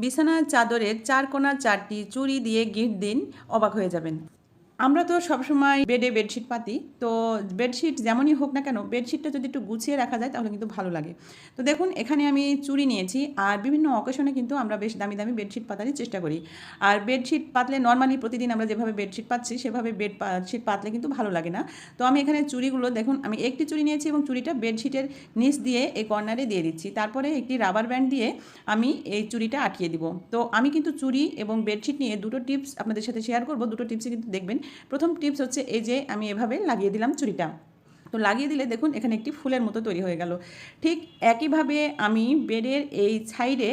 বিছানার চাদরের চার কোনা চারটি চুরি দিয়ে গিট দিন অবাক হয়ে যাবেন। আমরা তো সবসময় বেডে বেডশিট পাতি, তো বেডশিট যেমনই হোক না কেন বেডশিটটা যদি একটু গুছিয়ে রাখা যায় তাহলে কিন্তু ভালো লাগে। তো দেখুন, এখানে আমি চুড়ি নিয়েছি আর বিভিন্ন অকেশনে কিন্তু আমরা বেশ দামি দামি বেডশিট পাতারই চেষ্টা করি। আর বেডশিট পাতলে নর্মালি প্রতিদিন আমরা যেভাবে বেডশিট পাচ্ছি, সেভাবে বেড শিট পাতলে কিন্তু ভালো লাগে না। তো আমি এখানে চুড়িগুলো দেখুন, আমি একটি চুড়ি নিয়েছি এবং চুড়িটা বেডশিটের নিচ দিয়ে এই কর্নারে দিয়ে দিচ্ছি। তারপরে একটি রাবার ব্যান্ড দিয়ে আমি এই চুড়িটা আটকিয়ে দিব। তো আমি কিন্তু চুড়ি এবং বেডশিট নিয়ে দুটো টিপস আপনাদের সাথে শেয়ার করব। দুটো টিপসে কিন্তু দেখবেন প্রথম টিপস হচ্ছে এই যে আমি এভাবে লাগিয়ে দিলাম চুড়িটা। তো লাগিয়ে দিলে দেখুন এখানে একটি ফুলের মতো তৈরি হয়ে গেল। ঠিক একইভাবে আমি বেডের এই সাইডে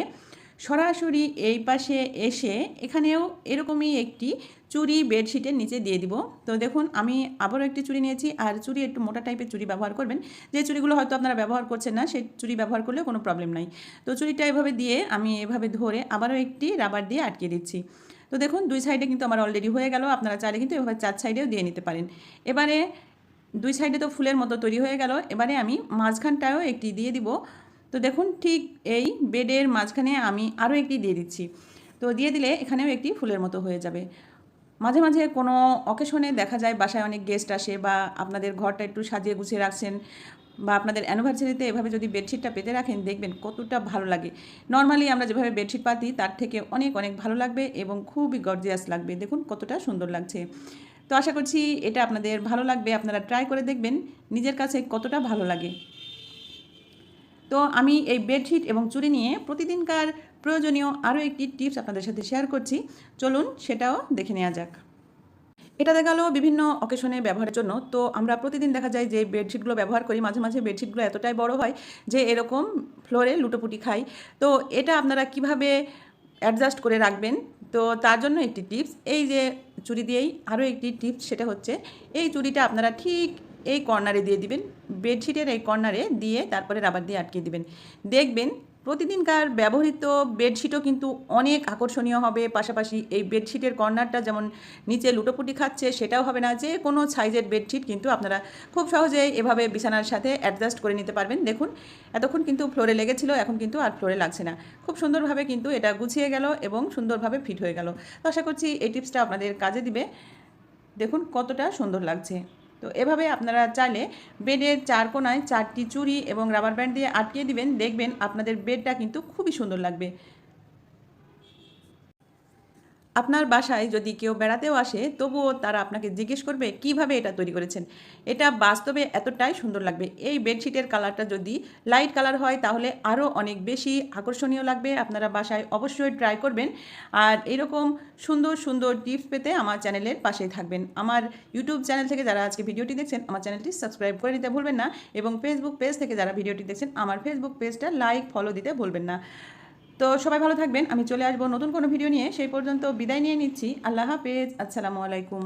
সরাসরি এই পাশে এসে এখানেও এরকমই একটি চুড়ি বেডশিটের নিচে দিয়ে দিব। তো দেখুন আমি আবারও একটি চুড়ি নিয়েছি আর চুড়ি একটু মোটা টাইপের চুড়ি ব্যবহার করবেন। যে চুড়িগুলো হয়তো আপনারা ব্যবহার করছেন না সেই চুড়ি ব্যবহার করলেও কোনো প্রবলেম নাই। তো চুরিটা এভাবে দিয়ে আমি এভাবে ধরে আবারও একটি রাবার দিয়ে আটকে দিচ্ছি। তো দেখুন, দুই সাইডে কিন্তু আমার অলরেডি হয়ে গেল। আপনারা চাইলে কিন্তু এভাবে চার সাইডেও দিয়ে নিতে পারেন। এবারে দুই সাইডে তো ফুলের মতো তৈরি হয়ে গেল। এবারে আমি মাঝখানটাও একটি দিয়ে দিব। তো দেখুন, ঠিক এই বেডের মাঝখানে আমি আরও একটি দিয়ে দিচ্ছি। তো দিয়ে দিলে এখানেও একটি ফুলের মতো হয়ে যাবে। মাঝে মাঝে কোনো অকেশনে দেখা যায়, বাসায় অনেক গেস্ট আসে বা আপনাদের ঘরটা একটু সাজিয়ে গুছিয়ে রাখছেন। বা আপনাদের অ্যানিভার্সারিতে এভাবে যদি বেডশিটটা পেতে রাখেন, দেখবেন কতটা ভালো লাগে। নর্মালি আমরা যেভাবে বেডশিট পাতি, তার থেকে অনেক অনেক ভালো লাগবে এবং খুবই গর্জিয়াস লাগবে। দেখুন কতটা সুন্দর লাগছে। তো আশা করছি এটা আপনাদের ভালো লাগবে। আপনারা ট্রাই করে দেখবেন নিজের কাছে কতটা ভালো লাগে। তো আমি এই বেডশিট এবং চুরি নিয়ে প্রতিদিনকার প্রয়োজনীয় আরও একটি টিপস আপনাদের সাথে শেয়ার করছি। চলুন সেটাও দেখে নেওয়া যাক। এটা দেখা গেলো বিভিন্ন অকেশনে ব্যবহারের জন্য। তো আমরা প্রতিদিন দেখা যায় যে বেডশিটগুলো ব্যবহার করি, মাঝে মাঝে বেডশিটগুলো এতটাই বড় হয় যে এরকম ফ্লোরে লুটোপুটি খাই। তো এটা আপনারা কীভাবে অ্যাডজাস্ট করে রাখবেন? তো তার জন্য একটি টিপস এই যে চুরি দিয়েই আরও একটি টিপস সেটা হচ্ছে, এই চুরিটা আপনারা ঠিক এই কর্নারে দিয়ে দিবেন। বেডশিটের এই কর্নারে দিয়ে তারপরে রাবার দিয়ে আটকে দিবেন। দেখবেন প্রতিদিনকার ব্যবহৃত বেডশিটও কিন্তু অনেক আকর্ষণীয় হবে। পাশাপাশি এই বেডশিটের কর্নারটা যেমন নিচে লুটোপুটি খাচ্ছে, সেটাও হবে না। যে কোনো সাইজের বেডশিট কিন্তু আপনারা খুব সহজেই এভাবে বিছানার সাথে অ্যাডজাস্ট করে নিতে পারবেন। দেখুন, এতক্ষণ কিন্তু ফ্লোরে লেগেছিল, এখন কিন্তু আর ফ্লোরে লাগছে না। খুব সুন্দরভাবে কিন্তু এটা গুছিয়ে গেল এবং সুন্দরভাবে ফিট হয়ে গেল। তো আশা করছি এই টিপসটা আপনাদের কাজে দিবে। দেখুন কতটা সুন্দর লাগছে। তো এভাবে আপনারা চাইলে বেডের চার কোনায় চারটি চুড়ি এবং রাবার ব্যান্ড দিয়ে আটকে দিবেন। দেখবেন আপনাদের বেডটা কিন্তু খুবই সুন্দর লাগবে। আপনার বাসায় যদি কেউ বেড়াতেও আসে, তবুও তারা আপনাকে জিজ্ঞেস করবে, কীভাবে এটা তৈরি করেছেন? এটা বাস্তবে এতটাই সুন্দর লাগবে। এই বেডশিটের কালারটা যদি লাইট কালার হয়, তাহলে আরও অনেক বেশি আকর্ষণীয় লাগবে। আপনারা বাসায় অবশ্যই ট্রাই করবেন। আর এরকম সুন্দর সুন্দর টিপস পেতে আমার চ্যানেলের পাশেই থাকবেন। আমার ইউটিউব চ্যানেল থেকে যারা আজকে ভিডিওটি দেখছেন, আমার চ্যানেলটি সাবস্ক্রাইব করে নিতে ভুলবেন না। এবং ফেসবুক পেজ থেকে যারা ভিডিওটি দেখছেন, আমার ফেসবুক পেজটা লাইক ফলো দিতে ভুলবেন না। তো সবাই ভালো থাকবেন। আমি চলে আসব নতুন কোনো ভিডিও নিয়ে। সেই পর্যন্ত বিদায় নিয়ে নিচ্ছি। আল্লাহ হাফেজ। আসসালামু আলাইকুম।